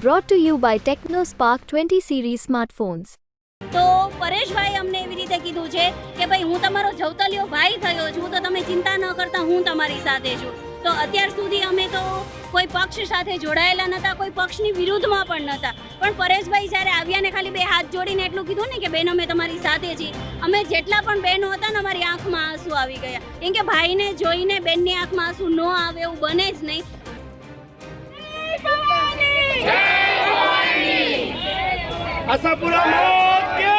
Brought to you by TechnoSpark 20 series smartphones. તો પરેશભાઈ અમને એવી રીતે કીધું છે કે ભાઈ, હું તમારો જવતલિયો ભાઈ થયો છું, તો તમે ચિંતા ન કરતા, હું તમારી સાથે છું. તો અત્યાર સુધી અમે તો કોઈ પક્ષ સાથે જોડાયેલા નહોતા કોઈ પક્ષની વિરુદ્ધમાં પણ નહોતા પણ પરેશભાઈ જ્યારે આવ્યા ને ખાલી બે હાથ જોડીને એટલું કીધું ને કે બેન અમે તમારી સાથે છીએ. અમે જેટલા પણ બહેનો હતા ને, અમારી આંખમાં આંસુ આવી ગયા. કેમ કે ભાઈને જોઈને બેનની આંખમાં આંસુ ન આવે એવું બને જ નહીં. આશાપુરા મોત કે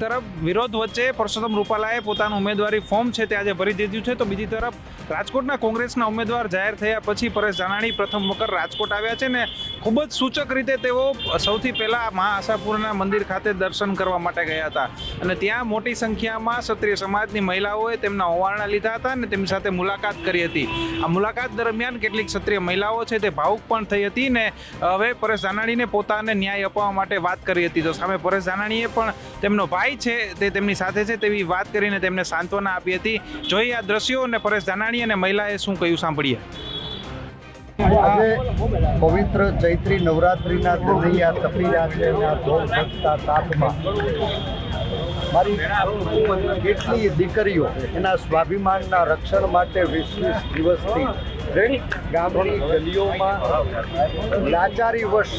તરફ વિરોધ વચ્ચે પરસોત્તમ રૂપાલાએ પોતાનું ઉમેદવારી ફોર્મ છે તે આજે ભરી દીધું છે. તો બીજી તરફ રાજકોટના કોંગ્રેસના ઉમેદવાર જાહેર થયા પછી પરેશ જાનાણી પ્રથમ વખત રાજકોટ આવ્યા છે ને ખૂબ જ સૂચક રીતે તેઓ સૌથી પહેલાં મહા આશાપુરના મંદિર ખાતે દર્શન કરવા માટે ગયા હતા. અને ત્યાં મોટી સંખ્યામાં ક્ષત્રિય સમાજની મહિલાઓએ તેમના હોવારણા લીધા હતા અને તેમની સાથે મુલાકાત કરી હતી. આ મુલાકાત દરમિયાન કેટલીક ક્ષત્રિય મહિલાઓ છે તે ભાવુક પણ થઈ હતી ને હવે પરેશ જાનાણીને પોતાને ન્યાય અપાવવા માટે વાત કરી હતી. તો સામે પરેશ જાનાણીએ પણ તેમનો ભાઈ છે તે તેમની સાથે છે તેવી વાત કરીને તેમને સાંત્વના આપી હતી. જોઈએ આ દ્રશ્યો અને પરેશ ધાનાણી અને મહિલાએ શું કહ્યું સાંભળીએ. આજે પવિત્ર ચૈત્રી નવરાત્રિના કનૈયા તપી રહ્યા છે આ ધોમ ભક્તા મારી કેટલી દીકરીઓ એના સ્વાભિમાનના રક્ષણ માટે વીસ વીસ દિવસથી દરેક ગામની ગલીઓમાં લાચારી વશ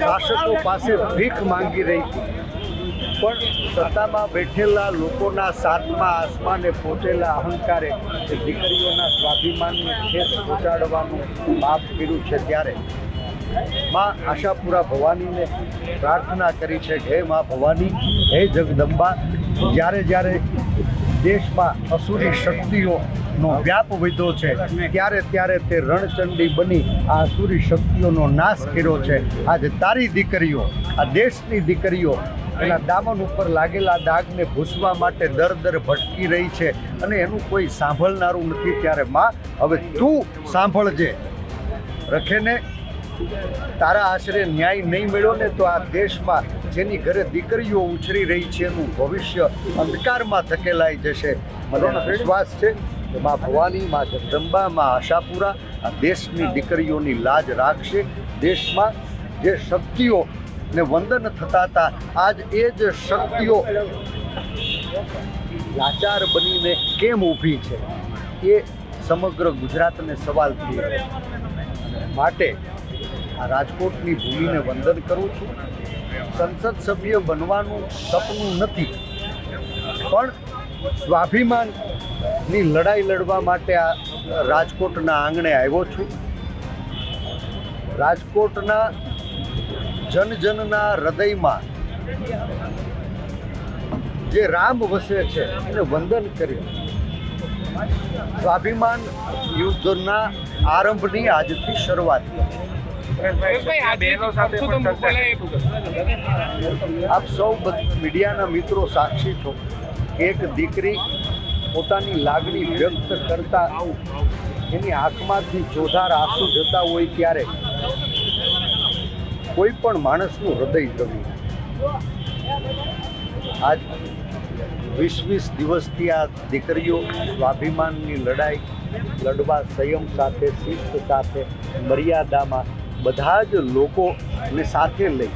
શાસકો પાસે ભીખ માંગી રહી હતી પણ સત્તામાં બેઠેલા લોકોના સાતમા આસમાને પહોંચેલા અહંકારે દીકરીઓના સ્વાભિમાનને ઠેસ પહોંચાડવાનું માપ કર્યું છે ત્યારે. માં આશાપુરા ભવાનીને પ્રાર્થના કરી છે હે માં ભવાની, હે જગદંબા, જ્યારે જ્યારે દેશમાં અસુરી શક્તિઓનો વ્યાપ વધ્યો છે. ત્યારે ત્યારે તે રણચંડી બની આ અસુરી શક્તિઓનો નાશ કર્યો છે. આજે તારી દીકરીઓ, આ દેશની દીકરીઓ એના દામન ઉપર લાગેલા દાગને ભૂસવા માટે દર દર ભટકી રહી છે અને એનું કોઈ સાંભળનારું નથી ત્યારે માં, હવે તું સાંભળજે. રખેને તારા આશરે ન્યાય નહીં મળ્યો ને તો આ દેશમાં જેની ઘરે દીકરીઓ ઉછરી રહી છે એનું ભવિષ્ય અંધકારમાં ધકેલાઈ જશે. મને વિશ્વાસ છે કે મા ભવાની, માં જગદંબા, માં આશાપુરા, આ દેશની દીકરીઓની લાજ રાખશે. દેશમાં જે શક્તિઓ ને વંદન થતા હતા, આજ એ જ શક્તિઓ લાચાર બનીને કેમ ઊભી છે? એ સમગ્ર ગુજરાતને સવાલ થઈ માટે આ રાજકોટની ભૂમિને વંદન કરું છું. સંસદ સભ્ય બનવાનું સપનું નથી. પણ સ્વાભિમાનની લડાઈ લડવા માટે આ રાજકોટના આંગણે આવ્યો છું. રાજકોટના જનજનના હૃદયમાં જે રામ વસે છે, એને વંદન કર્યું. સ્વાભિમાન યુદ્ધના આરંભની આજથી શરૂઆત. આપ સૌ મીડિયાના મિત્રો સાક્ષી છો એક દીકરી પોતાની લાગણી વ્યક્ત કરતા એની આંખમાંથી જોધાર આંસુ જતા હોય ત્યારે કોઈ પણ માણસનું હૃદય ગમ્યું આજ વીસ વીસ દિવસથી આ દીકરીઓ સ્વાભિમાનની લડાઈ, લડવા સંયમ સાથે, શિસ્ત સાથે, મર્યાદામાં બધા જ લોકોને સાથે લઈ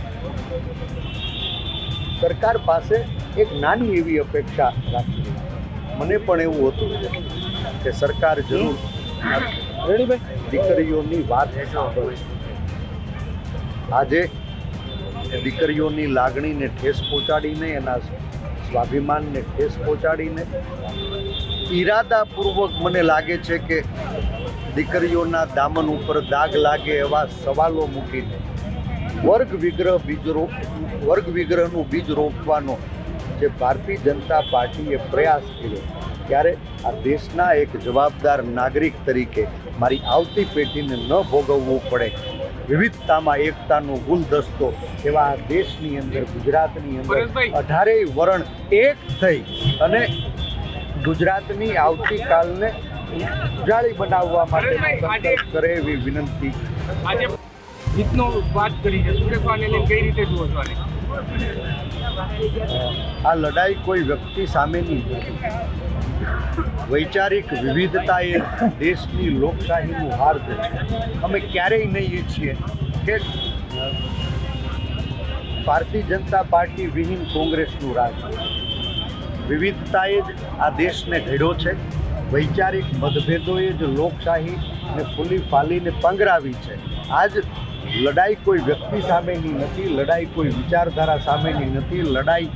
સરકાર પાસે એક નાની એવી અપેક્ષા રાખી. મને પણ એવું હતું કે સરકાર જરૂર દીકરીઓની વાત સાંભળે. આજે દીકરીઓની લાગણીને ઠેસ પહોંચાડીને એના સ્વાભિમાનને ઠેસ પહોંચાડીને ઈરાદાપૂર્વક મને લાગે છે કે દીકરીઓના દામન ઉપર દાગ લાગે એવા સવાલો મૂકીને વર્ગ વિગ્રહ બીજ રોપ વર્ગ વિગ્રહનું બીજ રોપવાનો જે ભારતીય જનતા પાર્ટીએ પ્રયાસ કર્યો ત્યારે આ દેશના એક જવાબદાર નાગરિક તરીકે મારી આવતી પેઢીને ન ભોગવવું પડે. વિવિધતામાં એકતાનો ગુલદસ્તો એવા આ દેશની અંદર ગુજરાતની અંદર અઢારેય વરણ એક થઈ અને ગુજરાતની આવતીકાલને ઉજાળી બનાવવા માટે સંકલ્પ કરે એવી વિનંતી. જીતનો વાત કરી છે. લઈને કઈ રીતે જુઓ છો આ લડાઈ કોઈ વ્યક્તિ સામેની વૈચારિક વિવિધતા એ દેશની લોકશાહીનું હાર છે અમે ક્યારેય નહીં ઈચ્છીએ કે ભારતીય જનતા પાર્ટી વિહીન કોંગ્રેસનું રાજ વિવિધતાએ જ આ દેશને ઘડ્યો છે. વૈચારિક મતભેદોએ જ લોકશાહીને ફૂલી ફાલીને પંગરાવી છે. આજ લડાઈ કોઈ વ્યક્તિ સામેની નથી, લડાઈ કોઈ વિચારધારા સામેની નથી, લડાઈ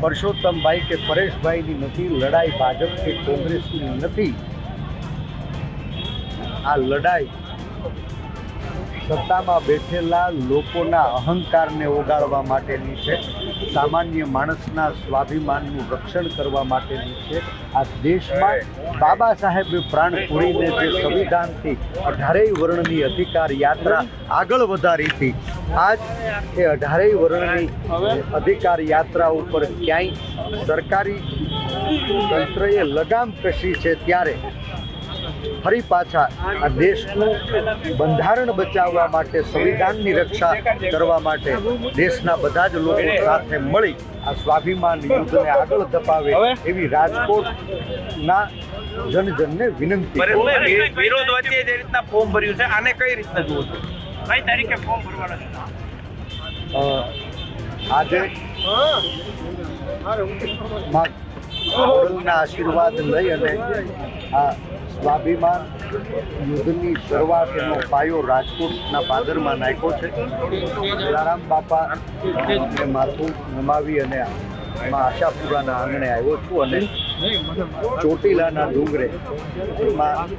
પરસોત્તમભાઈ કે પરેશભાઈની નથી, લડાઈ ભાજપ કે કોંગ્રેસની નથી. આ લડાઈ સત્તામાં બેઠેલા લોકોના અહંકારને ઓગાળવા માટેની છે. સામાન્ય માણસના સ્વાભિમાનનું રક્ષણ કરવા માટેની છે. આ દેશમાં બાબા સાહેબે પ્રાણ પૂરીને જે સંવિધાનથી અઢારેય વર્ણની અધિકાર યાત્રા આગળ વધારી હતી, આજ એ અઢારેય વર્ણની અધિકાર યાત્રા ઉપર ક્યાંય સરકારી તંત્રએ લગામ કસી છે ત્યારે ફરી પાછા આ દેશનું બંધારણ બચાવવા માટે સંવિધાનની રક્ષા કરવા માટે દેશના બધા જ લોકો સાથે મળી આ સ્વાભિમાન યુદ્ધને આગળ ધપાવે એવી રાજકોટના જનજનને વિનંતી. વિરોધ વચ્ચે જે રીતના ફોર્મ ભર્યું છે આને કઈ રીતના જુઓ છો? કઈ તારીખે ફોર્મ ભરવાના છે? આજે માં આશીર્વાદ લઈ અને આ સ્વાભિમાન યુદ્ધની શરૂઆત એનો પાયો રાજકોટના પાદરમાં નાખ્યો છે. જલારામ બાપા ને માથું નમાવી અને એમાં આશાપુરાના આંગણે આવ્યો છું અને ચોટીલાના ડુંગરે એમાં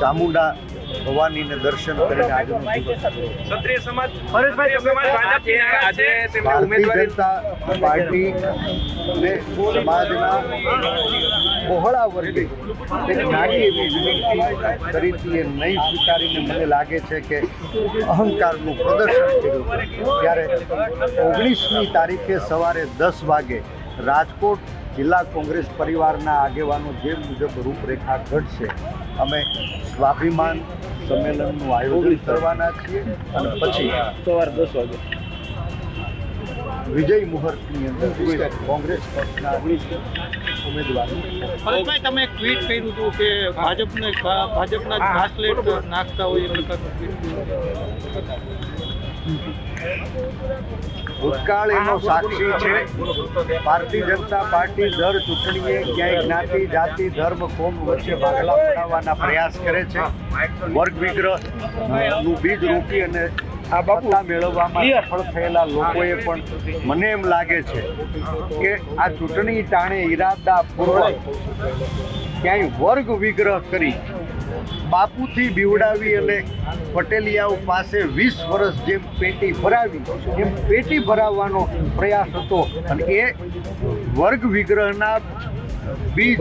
ચામુંડા ભવાનીને દર્શન કરીને આજનો દિવસ ક્ષત્રિય સમાજ ક્ષત્રિય સમાજ ભાજપની નારાજ છે. ઉમેદવારી પાર્ટી ને સમાજના બહોળા વર્ગે. નાની એવી વિનંતી હતી એ નહીં સ્વીકારીને મને લાગે છે કે અહંકારનું પ્રદર્શન કર્યું ત્યારે ઓગણીસમી તારીખે સવારે દસ વાગે રાજકોટ જિલ્લા કોંગ્રેસ પરિવારના આગેવાનો જે મુજબ રૂપરેખા ઘડશે, અમે સ્વાભિમાન સંમેલનનું આયોજન કરવાના છીએ અને પછી સવાર દસ વાગે. વિજય મુહૂર્તની અંદર કોંગ્રેસ પક્ષના ઉમેદવારનું તમે ટ્વીટ કર્યું હતું કે ભાજપને ભાજપના ઘાસલેટ નાખતા હોય એ ભૂતકાળ એનો સાક્ષી છે. ભારતીય જનતા પાર્ટી દર ચૂંટણીએ ક્યાંય જ્ઞાતિ જાતિ ધર્મ કોમ વચ્ચે ભાગલા પડાવવાના પ્રયાસ કરે છે. વર્ગ વિગ્રહનું બીજ રોપી અને આ બાપુ મેળવવામાં સફળ થયેલા લોકોએ પણ મને એમ લાગે છે કે આ ચૂંટણી ટાણે ઈરાદાપૂર્વક ક્યાંય વર્ગ વિગ્રહ કરી બાપુથી બીવડાવી અને પટેલિયાઓ પાસે વીસ વર્ષ જેમ પેટી ભરાવી એમ પેટી ભરાવવાનો પ્રયાસ હતો. અને એ વર્ગ વિગ્રહના બીજ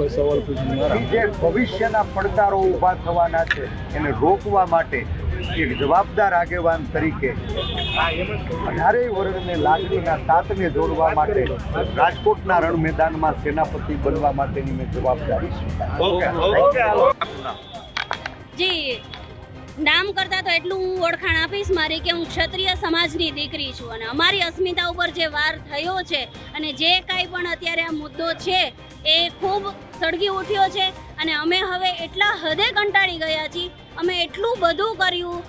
જે ભવિષ્યના પડકારો ઊભા થવાના છે. એને રોકવા માટે એક જવાબદાર આગેવાન તરીકે અઢારેય વર્ગને લાગણીના તાતને જોડવા માટે રાજકોટના રણ મેદાનમાં સેનાપતિ બનવા માટેની મેં જવાબદારી જી નામ કરતા તો એટલું હું ઓળખાણ આપીશ મારી કે હું ક્ષત્રિય સમાજની દીકરી છું અને અમારી અસ્મિતા ઉપર જે વાર થયો છે અને જે કાંઈ પણ અત્યારે આ મુદ્દો છે એ ખૂબ સળગી ઉઠ્યો છે. અને અમે હવે એટલા હદે કંટાળી ગયા છીએ. અમે એટલું બધું કર્યું.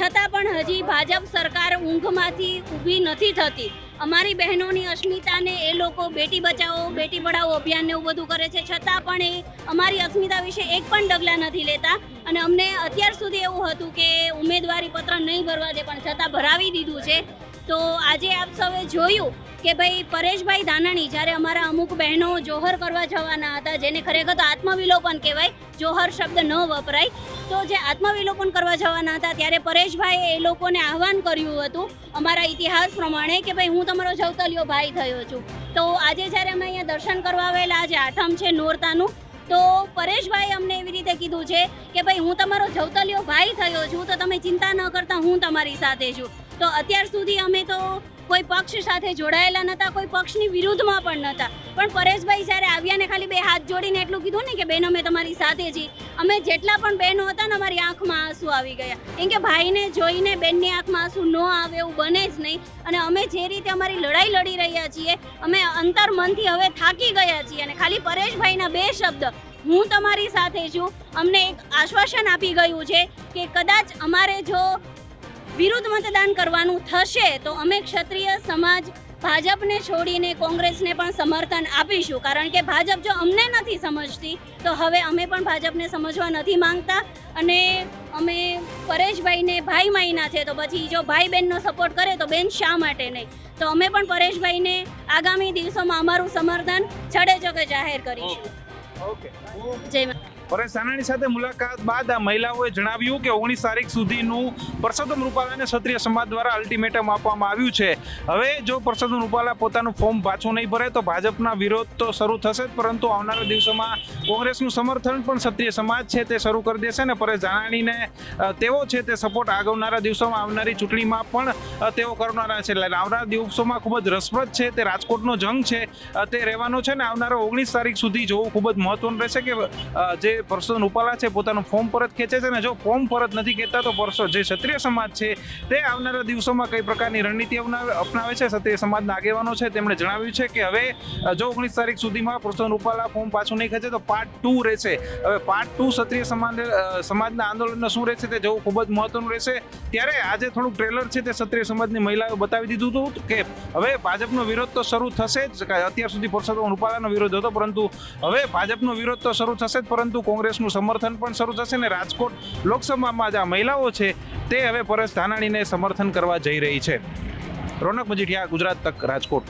છતાં પણ હજી ભાજપ સરકાર ઊંઘમાંથી ઊભી નથી થતી. અમારી બહેનોની અસ્મિતાને એ લોકો બેટી બચાવો, બેટી પઢાઓ અભિયાન એવું બધું કરે છે. છતાં પણ એ અમારી અસ્મિતા વિશે એક પણ ડગલા નથી લેતા. અને અમને અત્યાર સુધી એવું હતું કે ઉમેદવારી પત્ર નહીં ભરવા દે, પણ છતાં ભરાવી દીધું છે. તો આજે આપ સૌએ જોયું કે ભાઈ પરેશભાઈ ધાનાણી જ્યારે અમારા અમુક બહેનો જોહર કરવા જવાના હતા, જેને ખરેખર તો આત્મવિલોપન કહેવાય, જોહર શબ્દ ન વપરાય, તો જે આત્મવિલોપન કરવા જવાના હતા ત્યારે પરેશભાઈએ એ લોકોને આહવાન કર્યું હતું અમારા ઇતિહાસ પ્રમાણે કે ભાઈ હું તમારો જવતલિયો ભાઈ થયો છું. તો આજે જ્યારે અમે અહીંયા દર્શન કરવા આવેલા, આજે આઠમ છે નોરતાનું, તો પરેશભાઈ અમને એવી રીતે કીધું છે કે ભાઈ હું તમારો જવતલિયો ભાઈ થયો છું, તો તમે ચિંતા ન કરતા, હું તમારી સાથે છું. તો અત્યાર સુધી અમે તો કોઈ પક્ષ સાથે જોડાયેલા નહોતા કોઈ પક્ષની વિરુદ્ધમાં પણ નહોતા પણ પરેશભાઈ જ્યારે આવ્યા ને ખાલી બે હાથ જોડીને એટલું કીધું ને કે બેન અમે તમારી સાથે જી. અમે જેટલા પણ બહેનો હતા ને અમારી આંખમાં આંસુ આવી ગયા. કેમ કે ભાઈને જોઈને બેનની આંખમાં આંસુ ન આવે એવું બને જ નહીં. અને અમે જે રીતે અમારી લડાઈ લડી રહ્યા છીએ, અમે અંતર મનથી હવે થાકી ગયા છીએ. અને ખાલી પરેશભાઈના બે શબ્દ, હું તમારી સાથે છું. અમને એક આશ્વાસન આપી ગયું છે કે કદાચ અમારે જો વિરુદ્ધ મતદાન કરવાનું થશે તો અમે ક્ષત્રિય સમાજ ભાજપને છોડીને કોંગ્રેસને પણ સમર્થન આપીશું. કારણ કે ભાજપ જો અમને નથી સમજતી તો હવે અમે પણ ભાજપને સમજવા નથી માંગતા. અને અમે પરેશભાઈને ભાઈ માયના છે તો પછી જો ભાઈ બહેનનો સપોર્ટ કરે તો બેન શા માટે નહીં? તો અમે પણ પરેશભાઈને આગામી દિવસોમાં અમારું સમર્થન છડે ચોકે જાહેર કરીશું. ઓકે જય મા પરેશ ધાનાણી સાથે મુલાકાત બાદ આ મહિલાઓએ જણાવ્યું કે ઓગણીસ તારીખ સુધીનું પરસોત્તમ રૂપાલાને ક્ષત્રિય સમાજ દ્વારા અલ્ટિમેટમ આપવામાં આવ્યું છે. હવે જો પરસોત્તમ રૂપાલા પોતાનું ફોર્મ પાછું નહીં ભરે તો ભાજપના વિરોધ તો શરૂ થશે જ, પરંતુ આવનારા દિવસોમાં કોંગ્રેસનું સમર્થન પણ ક્ષત્રિય સમાજ છે તે શરૂ કરી દેશે ને પરેશ ધાનાણીને તેઓ છે તે સપોર્ટ આગળનારા દિવસોમાં આવનારી ચૂંટણીમાં પણ તેઓ કરનારા છે. એટલે આવનારા દિવસોમાં ખૂબ જ રસપ્રદ છે, તે રાજકોટનો જંગ છે તે રહેવાનો છે ને આવનારા ઓગણીસ તારીખ સુધી જોવું ખૂબ જ મહત્વનું રહેશે કે જે પરસોત્તમ રૂપાલા છે, પોતાનું ફોર્મ પરત ખેંચે છે અને જો ફોર્મ પરત નથી ખેંચતા તો પરસો જે ક્ષત્રિય સમાજ છે, તે આવનારા દિવસોમાં કઈ પ્રકારની રણનીતિ અપનાવે છે? ક્ષત્રિય સમાજના આગેવાનો છે, તેમણે જણાવ્યું છે કે હવે જો ઓગણીસ તારીખ સુધીમાં પરસોત્તમ રૂપાલા ફોર્મ પાછું નહીં ખેંચે તો પાર્ટ ટુ રહેશે. હવે પાર્ટ ટુ ક્ષત્રિય સમાજ સમાજના આંદોલનનો શું રહેશે તે જોવું ખૂબ જ મહત્વનું રહેશે. ત્યારે આજે થોડુંક ટ્રેલર છે તે ક્ષત્રિય સમાજની મહિલાઓ બતાવી દીધું હતું કે હવે ભાજપનો વિરોધ તો શરૂ થશે જ અત્યાર સુધી પરસોત્તમ રૂપાલાનો વિરોધ હતો, પરંતુ હવે ભાજપનો વિરોધ તો શરૂ થશે જ, પરંતુ કોંગ્રેસનું સમર્થન પણ શરૂ થશે ને રાજકોટ લોકસભામાં જે આ મહિલાઓ છે તે હવે પરેશ ધાનાણીને સમર્થન કરવા જઈ રહી છે. રોનક મજીઠિયા, ગુજરાત તક, રાજકોટ.